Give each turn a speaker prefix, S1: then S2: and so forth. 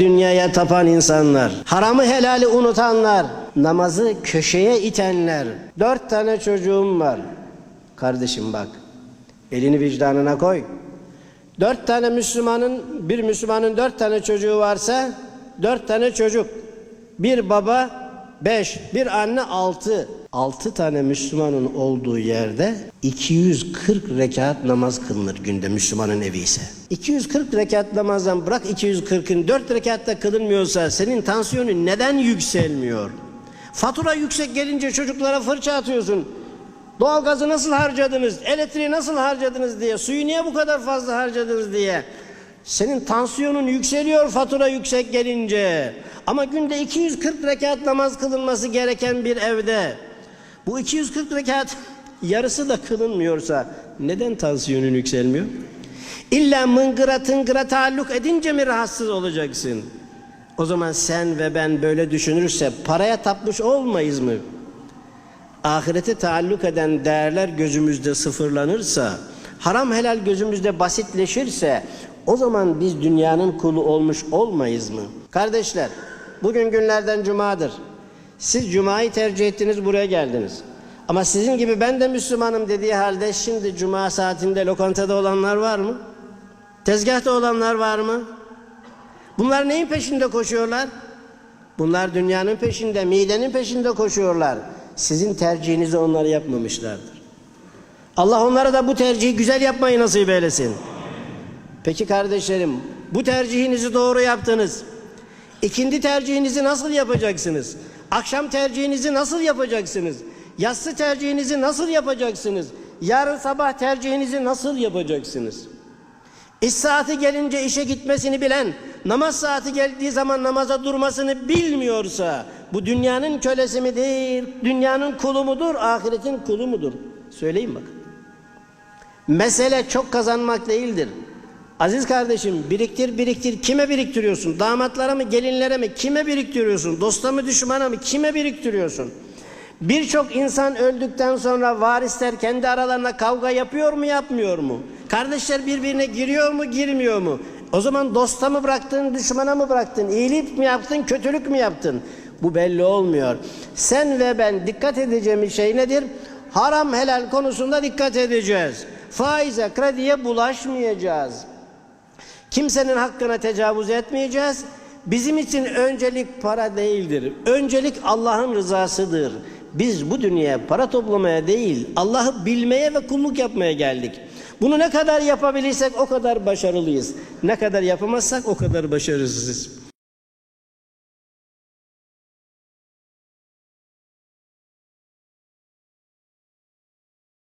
S1: Dünyaya tapan insanlar, haramı helali unutanlar, namazı köşeye itenler. Dört tane çocuğum var. Kardeşim bak, elini vicdanına koy. Dört tane Müslümanın, bir Müslümanın dört tane çocuğu varsa, dört tane çocuk. Bir baba, beş, bir anne, altı. Altı tane Müslümanın olduğu yerde 240 rekat namaz kılınır günde Müslümanın evi ise. 240 rekat namazdan bırak 240'ın 4 rekatta kılınmıyorsa senin tansiyonun neden yükselmiyor? Fatura yüksek gelince çocuklara fırça atıyorsun. Doğalgazı nasıl harcadınız, elektriği nasıl harcadınız diye, suyu niye bu kadar fazla harcadınız diye. Senin tansiyonun yükseliyor fatura yüksek gelince. Ama günde 240 rekat namaz kılınması gereken bir evde bu 240 rekat yarısı da kılınmıyorsa neden tansiyonun yükselmiyor? İlla mıngıra tıngıra taalluk edince mi rahatsız olacaksın? O zaman sen ve ben böyle düşünürse paraya tapmış olmayız mı? ahirete taalluk eden değerler gözümüzde sıfırlanırsa, haram helal gözümüzde basitleşirse, o zaman biz dünyanın kulu olmuş olmayız mı? Kardeşler, bugün günlerden cumadır. Siz cumayı tercih ettiniz, buraya geldiniz. Ama sizin gibi ben de Müslümanım dediği halde şimdi cuma saatinde lokantada olanlar var mı? Tezgahta olanlar var mı? Bunlar neyin peşinde koşuyorlar? Bunlar dünyanın peşinde, midenin peşinde koşuyorlar. Sizin tercihinizi onlar yapmamışlardır. Allah onlara da bu tercihi güzel yapmayı nasip eylesin. Peki kardeşlerim, bu tercihinizi doğru yaptınız. İkindi tercihinizi nasıl yapacaksınız? Akşam tercihinizi nasıl yapacaksınız? Yatsı tercihinizi nasıl yapacaksınız? Yarın sabah tercihinizi nasıl yapacaksınız? İş saati gelince işe gitmesini bilen, namaz saati geldiği zaman namaza durmasını bilmiyorsa, bu dünyanın kölesi midir, dünyanın kulu mudur, ahiretin kulu mudur? Söyleyin bakın. Mesele çok kazanmak değildir. Aziz kardeşim biriktir biriktir kime biriktiriyorsun? Damatlara mı gelinlere mi kime biriktiriyorsun? Dosta mı düşmana mı kime biriktiriyorsun? Birçok insan öldükten sonra varisler kendi aralarında kavga yapıyor mu yapmıyor mu? Kardeşler birbirine giriyor mu girmiyor mu? O zaman dosta mı bıraktın düşmana mı bıraktın? İyilik mi yaptın kötülük mü yaptın? Bu belli olmuyor. Sen ve ben dikkat edeceğimiz şey nedir? Haram helal konusunda dikkat edeceğiz. Faize krediye bulaşmayacağız. Kimsenin hakkına tecavüz etmeyeceğiz. Bizim için öncelik para değildir. Öncelik Allah'ın rızasıdır. Biz bu dünyaya para toplamaya değil, Allah'ı bilmeye ve kulluk yapmaya geldik. Bunu ne kadar yapabilirsek o kadar başarılıyız. Ne kadar yapamazsak o kadar başarısızız.